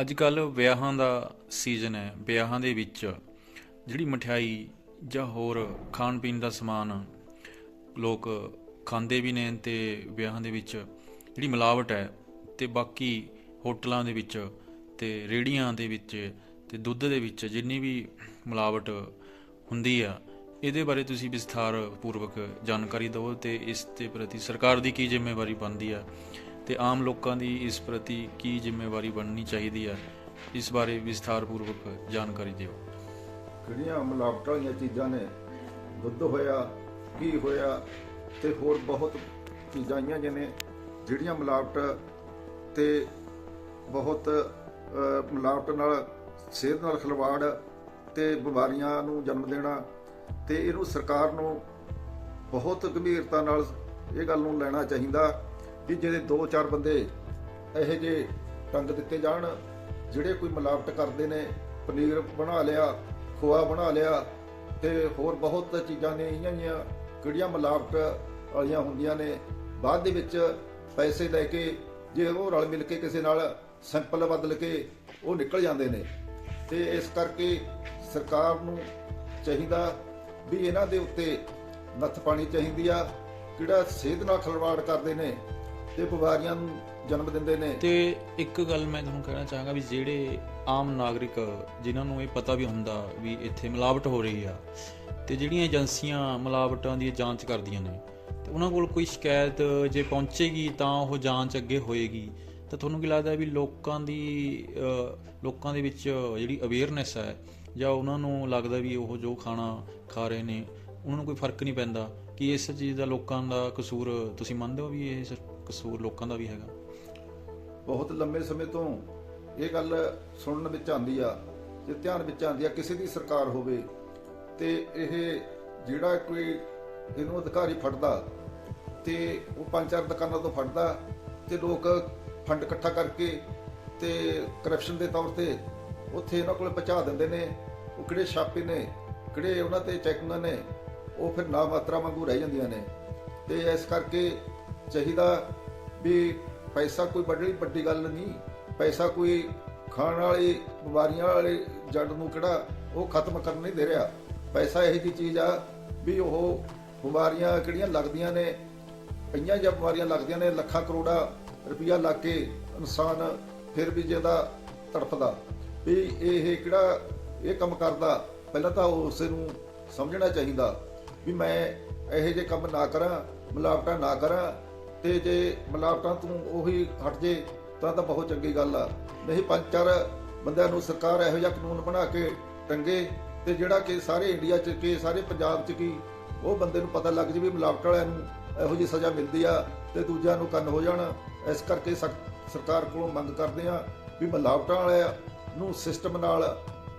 ਅੱਜ ਕੱਲ ਵਿਆਹਾਂ ਦਾ ਸੀਜ਼ਨ ਹੈ, ਵਿਆਹਾਂ ਦੇ ਵਿੱਚ ਜਿਹੜੀ ਮਠਿਆਈ ਜਾਂ ਹੋਰ ਖਾਣ ਪੀਣ ਦਾ ਸਮਾਨ ਲੋਕ ਖਾਂਦੇ ਵੀ ਨੇ ਤੇ ਵਿਆਹਾਂ ਦੇ ਵਿੱਚ ਜਿਹੜੀ ਮਿਲਾਵਟ ਹੈ ਤੇ ਬਾਕੀ ਹੋਟਲਾਂ ਦੇ ਵਿੱਚ ਤੇ ਰੇੜੀਆਂ ਦੇ ਵਿੱਚ ਤੇ ਦੁੱਧ ਦੇ ਵਿੱਚ ਜਿੰਨੀ ਵੀ ਮਿਲਾਵਟ ਹੁੰਦੀ ਆ, ਇਹਦੇ ਬਾਰੇ ਤੁਸੀਂ ਵਿਸਥਾਰ ਪੂਰਵਕ ਜਾਣਕਾਰੀ ਦਿਓ ਤੇ ਇਸ ਦੇ ਪ੍ਰਤੀ ਸਰਕਾਰ ਦੀ ਕੀ ਜ਼ਿੰਮੇਵਾਰੀ ਬਣਦੀ ਆ? ਤੇ ਆਮ ਲੋਕਾਂ ਦੀ ਇਸ ਪ੍ਰਤੀ ਕੀ ਜ਼ਿੰਮੇਵਾਰੀ ਬਣਨੀ ਚਾਹੀਦੀ ਹੈ, ਇਸ ਬਾਰੇ ਵਿਸਥਾਰ ਪੂਰਵਕ ਜਾਣਕਾਰੀ ਦਿਓ। ਕਿਹੜੀਆਂ ਮਿਲਾਵਟਾਂ ਵਾਲੀਆਂ ਚੀਜ਼ਾਂ ਨੇ? ਦੁੱਧ ਹੋਇਆ ਕੀ ਹੋਇਆ ਤੇ ਹੋਰ ਬਹੁਤ ਚੀਜ਼ਾਂ ਆਈਆਂ ਜਿਵੇਂ ਜਿਹੜੀਆਂ ਮਿਲਾਵਟ ਤੇ ਬਹੁਤ ਮਿਲਾਵਟ ਨਾਲ, ਸਿਹਤ ਨਾਲ ਖਿਲਵਾੜ ਤੇ ਬਿਮਾਰੀਆਂ ਨੂੰ ਜਨਮ ਦੇਣਾ ਤੇ ਇਹਨੂੰ ਸਰਕਾਰ ਨੂੰ ਬਹੁਤ ਗੰਭੀਰਤਾ ਨਾਲ ਇਹ ਗੱਲ ਨੂੰ ਲੈਣਾ ਚਾਹੀਦਾ ਵੀ ਜਿਹੜੇ ਦੋ ਚਾਰ ਬੰਦੇ ਇਹੋ ਜਿਹੇ ਟੰਗ ਦਿੱਤੇ ਜਾਣ, ਜਿਹੜੇ ਕੋਈ ਮਿਲਾਵਟ ਕਰਦੇ ਨੇ, ਪਨੀਰ ਬਣਾ ਲਿਆ, ਖੋਆ ਬਣਾ ਲਿਆ, ਤੇ ਹੋਰ ਬਹੁਤ ਚੀਜ਼ਾਂ ਨੇ, ਇਹੀਆਂ ਜਿਹੀਆਂ ਕਿਹੜੀਆਂ ਮਿਲਾਵਟ ਵਾਲੀਆਂ ਹੁੰਦੀਆਂ ਨੇ। ਬਾਅਦ ਦੇ ਵਿੱਚ ਪੈਸੇ ਲੈ ਕੇ ਜੇ ਉਹ ਰਲ ਮਿਲ ਕੇ ਕਿਸੇ ਨਾਲ ਸੈਂਪਲ ਬਦਲ ਕੇ ਉਹ ਨਿਕਲ ਜਾਂਦੇ ਨੇ। ਤੇ ਇਸ ਕਰਕੇ ਸਰਕਾਰ ਨੂੰ ਚਾਹੀਦਾ ਵੀ ਇਹਨਾਂ ਦੇ ਉੱਤੇ ਨੱਥ ਪਾਣੀ ਚਾਹੀਦੀ ਆ, ਕਿਹੜਾ ਸਿਹਤ ਨਾਲ ਖਿਲਵਾੜ ਕਰਦੇ ਨੇ। ਤੇ ਬਿਮਾਰੀਆਂ ਨੂੰ ਜਨਮ ਦਿੰਦੇ ਨੇ। ਤੇ ਇੱਕ ਗੱਲ ਮੈਂ ਤੁਹਾਨੂੰ ਕਹਿਣਾ ਚਾਹਾਂਗਾ ਵੀ ਜਿਹੜੇ ਆਮ ਨਾਗਰਿਕ ਜਿਨ੍ਹਾਂ ਨੂੰ ਇਹ ਪਤਾ ਵੀ ਹੁੰਦਾ ਵੀ ਇੱਥੇ ਮਿਲਾਵਟ ਹੋ ਰਹੀ ਆ, ਤੇ ਜਿਹੜੀਆਂ ਏਜੰਸੀਆਂ ਮਿਲਾਵਟਾਂ ਦੀ ਜਾਂਚ ਕਰਦੀਆਂ ਨੇ, ਤੇ ਉਹਨਾਂ ਕੋਲ ਕੋਈ ਸ਼ਿਕਾਇਤ ਜੇ ਪਹੁੰਚੇਗੀ ਤਾਂ ਉਹ ਜਾਂਚ ਅੱਗੇ ਹੋਏਗੀ। ਤਾਂ ਤੁਹਾਨੂੰ ਕੀ ਲੱਗਦਾ ਵੀ ਲੋਕਾਂ ਦੀ ਲੋਕਾਂ ਦੇ ਵਿੱਚ ਜਿਹੜੀ ਅਵੇਅਰਨੈਸ ਹੈ, ਜਾਂ ਉਹਨਾਂ ਨੂੰ ਲੱਗਦਾ ਵੀ ਉਹ ਜੋ ਖਾਣਾ ਖਾ ਰਹੇ ਨੇ, ਉਹਨਾਂ ਨੂੰ ਕੋਈ ਫ਼ਰਕ ਨਹੀਂ ਪੈਂਦਾ? ਕਿ ਇਸ ਚੀਜ਼ ਦਾ ਲੋਕਾਂ ਦਾ ਕਸੂਰ ਤੁਸੀਂ ਮੰਨਦੇ ਹੋ ਵੀ ਇਹ ਕਸੂਰ ਲੋਕਾਂ ਦਾ ਵੀ ਹੈਗਾ। ਬਹੁਤ ਲੰਮੇ ਸਮੇਂ ਤੋਂ ਇਹ ਗੱਲ ਸੁਣਨ ਵਿੱਚ ਆਉਂਦੀ ਆ ਤੇ ਧਿਆਨ ਵਿੱਚ ਆਉਂਦੀ ਆ, ਕਿਸੇ ਦੀ ਸਰਕਾਰ ਹੋਵੇ ਤੇ ਇਹ ਜਿਹੜਾ ਕੋਈ ਇਹਨੂੰ ਅਧਿਕਾਰੀ ਫੜਦਾ ਤੇ ਉਹ ਪੰਜ ਚਾਰ ਦੁਕਾਨਾਂ ਤੋਂ ਫੜਦਾ ਤੇ ਲੋਕ ਫੰਡ ਇਕੱਠਾ ਕਰਕੇ ਤੇ ਕਰਪਸ਼ਨ ਦੇ ਤੌਰ ਤੇ ਉੱਥੇ ਇਹਨਾਂ ਕੋਲ ਪਹੁੰਚਾ ਦਿੰਦੇ ਨੇ, ਉਹ ਕਿਹੜੇ ਛਾਪੇ ਨੇ, ਕਿਹੜੇ ਉਹਨਾਂ ਤੇ ਚੈਕਿੰਗਾਂ ਨੇ, ਉਹ ਫਿਰ ਨਾ ਮਾਤਰਾ ਵਾਂਗੂ ਰਹਿ ਜਾਂਦੀਆਂ ਨੇ। ਤੇ ਇਸ ਕਰਕੇ ਚਾਹੀਦਾ ਵੀ ਪੈਸਾ ਕੋਈ ਵੱਡੀ ਵੱਡੀ ਗੱਲ ਨਹੀਂ। ਪੈਸਾ ਕੋਈ ਖਾਣ ਵਾਲੀ, ਬਿਮਾਰੀਆਂ ਵਾਲੇ ਜੜ ਨੂੰ ਕਿਹੜਾ ਉਹ ਖਤਮ ਕਰਨ ਨਹੀਂ ਦੇ ਰਿਹਾ। ਪੈਸਾ ਇਹੋ ਜਿਹੀ ਚੀਜ਼ ਆ ਵੀ ਉਹ ਬਿਮਾਰੀਆਂ ਕਿਹੜੀਆਂ ਲੱਗਦੀਆਂ ਨੇ, ਪਈਆਂ ਜਾਂ ਬਿਮਾਰੀਆਂ ਲੱਗਦੀਆਂ ਨੇ, ਲੱਖਾਂ ਕਰੋੜਾਂ ਰੁਪਈਆ ਲੱਗ ਕੇ ਇਨਸਾਨ ਫਿਰ ਵੀ ਜਿਹਦਾ ਤੜਫਦਾ। ਵੀ ਇਹ ਕਿਹੜਾ, ਇਹ ਕੰਮ ਕਰਦਾ, ਪਹਿਲਾਂ ਤਾਂ ਉਸੇ ਨੂੰ ਸਮਝਣਾ ਚਾਹੀਦਾ ਵੀ ਮੈਂ ਇਹੋ ਜਿਹੇ ਕੰਮ ਨਾ ਕਰਾਂ, ਮਿਲਾਵਟਾਂ ਨਾ ਕਰਾਂ ਤੇ ਜੇ ਮਿਲਾਵਟਾਂ ਤੋਂ ਉਹੀ ਹਟ ਜੇ, ਤਾਂ ਤਾਂ ਬਹੁਤ ਚੰਗੀ ਗੱਲ ਆ। ਨਹੀਂ ਪੰਜ ਚਾਰ ਬੰਦਿਆਂ ਨੂੰ ਸਰਕਾਰ ਇਹੋ ਜਿਹਾ ਕਾਨੂੰਨ ਬਣਾ ਕੇ ਟੰਗੇ ਤੇ ਜਿਹੜਾ ਕਿ ਸਾਰੇ ਇੰਡੀਆ 'ਚ ਕਿ, ਸਾਰੇ ਪੰਜਾਬ 'ਚ ਕੀ, ਉਹ ਬੰਦੇ ਨੂੰ ਪਤਾ ਲੱਗ ਜੇ ਵੀ ਮਿਲਾਵਟ ਵਾਲਿਆਂ ਨੂੰ ਇਹੋ ਜਿਹੀ ਸਜ਼ਾ ਮਿਲਦੀ ਆ ਤੇ ਦੂਜਿਆਂ ਨੂੰ ਕੰਨ ਹੋ ਜਾਣ। ਇਸ ਕਰਕੇ ਸਖ਼ਤ ਸਰਕਾਰ ਕੋਲੋਂ ਮੰਗ ਕਰਦੇ ਆ ਵੀ ਮਿਲਾਵਟਾਂ ਵਾਲਿਆਂ ਨੂੰ ਸਿਸਟਮ ਨਾਲ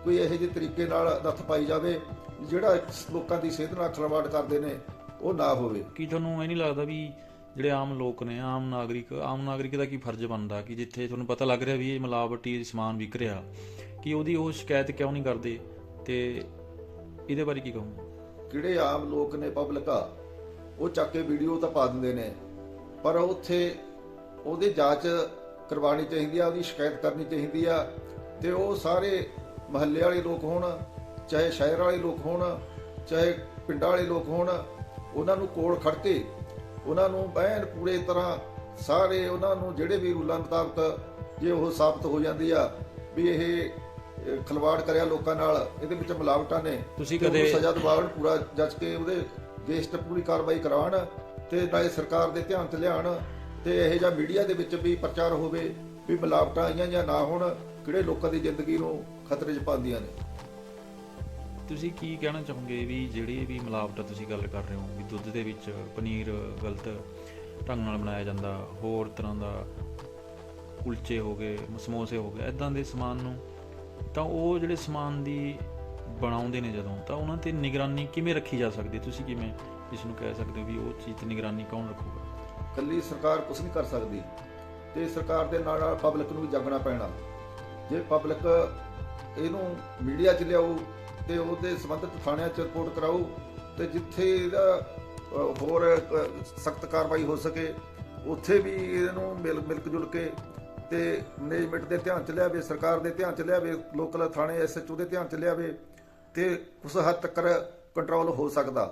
ਕੋਈ ਇਹੋ ਜਿਹੇ ਤਰੀਕੇ ਨਾਲ ਨੱਥ ਪਾਈ ਜਾਵੇ, ਜਿਹੜਾ ਲੋਕਾਂ ਦੀ ਸਿਹਤ ਨਾਲ ਖਿਲਵਾੜ ਕਰਦੇ ਨੇ, ਉਹ ਨਾ ਹੋਵੇ। ਕੀ ਤੁਹਾਨੂੰ ਇਹ ਨਹੀਂ ਲੱਗਦਾ ਵੀ ਜਿਹੜੇ ਆਮ ਲੋਕ ਨੇ, ਆਮ ਨਾਗਰਿਕ ਆਮ ਨਾਗਰਿਕ ਦਾ ਕੀ ਫਰਜ਼ ਬਣਦਾ ਕਿ ਜਿੱਥੇ ਤੁਹਾਨੂੰ ਪਤਾ ਲੱਗ ਰਿਹਾ ਵੀ ਇਹ ਮਿਲਾਵਟੀ ਸਮਾਨ ਵਿਕ ਰਿਹਾ, ਕਿ ਉਹਦੀ ਉਹ ਸ਼ਿਕਾਇਤ ਕਿਉਂ ਨਹੀਂ ਕਰਦੇ ਤੇ ਇਹਦੇ ਬਾਰੇ ਕੀ ਕਹੋਗੇ? ਕਿਹੜੇ ਆਮ ਲੋਕ ਨੇ ਪਬਲਿਕ ਆ, ਉਹ ਚੱਕ ਕੇ ਵੀਡੀਓ ਤਾਂ ਪਾ ਦਿੰਦੇ ਨੇ, ਪਰ ਉੱਥੇ ਉਹਦੀ ਜਾਂਚ ਕਰਵਾਉਣੀ ਚਾਹੀਦੀ ਆ, ਉਹਦੀ ਸ਼ਿਕਾਇਤ ਕਰਨੀ ਚਾਹੀਦੀ ਆ, ਤੇ ਉਹ ਸਾਰੇ ਮਹੱਲੇ ਵਾਲੇ ਲੋਕ ਹੋਣ, ਚਾਹੇ ਸ਼ਹਿਰ ਵਾਲੇ ਲੋਕ ਹੋਣ, ਚਾਹੇ ਪਿੰਡਾਂ ਵਾਲੇ ਲੋਕ ਹੋਣ, ਉਹਨਾਂ ਨੂੰ ਕੋਲ ਖੜ ਕੇ ਉਹਨਾਂ ਨੂੰ ਐਨ ਪੂਰੇ ਤਰ੍ਹਾਂ ਸਾਰੇ ਉਹਨਾਂ ਨੂੰ ਜਿਹੜੇ ਵੀ ਰੂਲਾਂ ਮੁਤਾਬਕ ਜੇ ਉਹ ਸਾਬਤ ਹੋ ਜਾਂਦੀ ਆ ਵੀ ਇਹ ਖਿਲਵਾੜ ਕਰਿਆ ਲੋਕਾਂ ਨਾਲ ਇਹਦੇ ਵਿੱਚ ਮਿਲਾਵਟਾਂ ਨੇ। ਤੁਸੀਂ ਕਦੇ- ਸਜ਼ਾ ਦਿਵਾਉਣ ਪੂਰਾ ਜੱਜ ਕੇ ਉਹਦੇ ਦੇਸ਼ ਤੇ ਪੂਰੀ ਕਾਰਵਾਈ ਕਰਾਉਣ ਤੇ ਨਾਲੇ ਸਰਕਾਰ ਦੇ ਧਿਆਨ 'ਚ ਲਿਆਉਣ ਤੇ ਇਹੋ ਜਿਹਾ ਮੀਡੀਆ ਦੇ ਵਿੱਚ ਵੀ ਪ੍ਰਚਾਰ ਹੋਵੇ ਵੀ ਮਿਲਾਵਟਾਂ ਆਈਆਂ ਜਾਂ ਨਾ ਹੋਣ ਕਿਹੜੇ ਲੋਕਾਂ ਦੀ ਜ਼ਿੰਦਗੀ ਨੂੰ ਖਤਰੇ 'ਚ ਪਾਉਂਦੀਆਂ ਨੇ। ਤੁਸੀਂ ਕੀ ਕਹਿਣਾ ਚਾਹੋਗੇ ਵੀ ਜਿਹੜੀ ਵੀ ਮਿਲਾਵਟ ਤੁਸੀਂ ਗੱਲ ਕਰ ਰਹੇ ਹੋ, ਵੀ ਦੁੱਧ ਦੇ ਵਿੱਚ ਪਨੀਰ ਗਲਤ ਢੰਗ ਨਾਲ ਬਣਾਇਆ ਜਾਂਦਾ, ਹੋਰ ਤਰ੍ਹਾਂ ਦਾ ਕੁਲਚੇ ਹੋ ਗਏ, ਸਮੋਸੇ ਹੋ ਗਏ ਐਦਾਂ ਦੇ ਸਮਾਨ ਨੂੰ, ਤਾਂ ਉਹ ਜਿਹੜੇ ਸਮਾਨ ਦੀ ਬਣਾਉਂਦੇ ਨੇ ਜਦੋਂ, ਤਾਂ ਉਹਨਾਂ ਤੇ ਨਿਗਰਾਨੀ ਕਿਵੇਂ ਰੱਖੀ ਜਾ ਸਕਦੀ? ਤੁਸੀਂ ਕਿਵੇਂ ਇਸ ਨੂੰ ਕਹਿ ਸਕਦੇ ਹੋ ਵੀ ਉਹ ਚੀਜ਼ ਤੇ ਨਿਗਰਾਨੀ ਕੌਣ ਰੱਖੂਗਾ? ਕੱਲੀ ਸਰਕਾਰ ਕੁਝ ਨਹੀਂ ਕਰ ਸਕਦੀ ਤੇ ਸਰਕਾਰ ਦੇ ਨਾਲ ਨਾਲ ਪਬਲਿਕ ਨੂੰ ਵੀ ਜਾਗਣਾ ਪੈਣਾ। ਜੇ ਪਬਲਿਕ ਇਹਨੂੰ ਮੀਡੀਆ 'ਚ ਲਿਆਊ ਤੇ ਉਹਦੇ ਸੰਬੰਧਿਤ ਥਾਣਿਆਂ 'ਚ ਰਿਪੋਰਟ ਕਰਾਓ ਤੇ ਜਿੱਥੇ ਇਹਦਾ ਹੋਰ ਸਖਤ ਕਾਰਵਾਈ ਹੋ ਸਕੇ, ਉੱਥੇ ਵੀ ਇਹਨੂੰ ਮਿਲ, ਮਿਲਕ ਜੁਲ ਕੇ ਤੇ ਮੈਨੇਜਮੈਂਟ ਦੇ ਧਿਆਨ ਚ ਲਿਆਵੇ, ਸਰਕਾਰ ਦੇ ਧਿਆਨ ਚ ਲਿਆਵੇ, ਲੋਕਲ ਥਾਣੇ ਐਸਐਚਓ ਦੇ ਧਿਆਨ ਚ ਲਿਆਵੇ ਤੇ ਉਸ ਹੱਦ ਤੱਕ ਕੰਟਰੋਲ ਹੋ ਸਕਦਾ।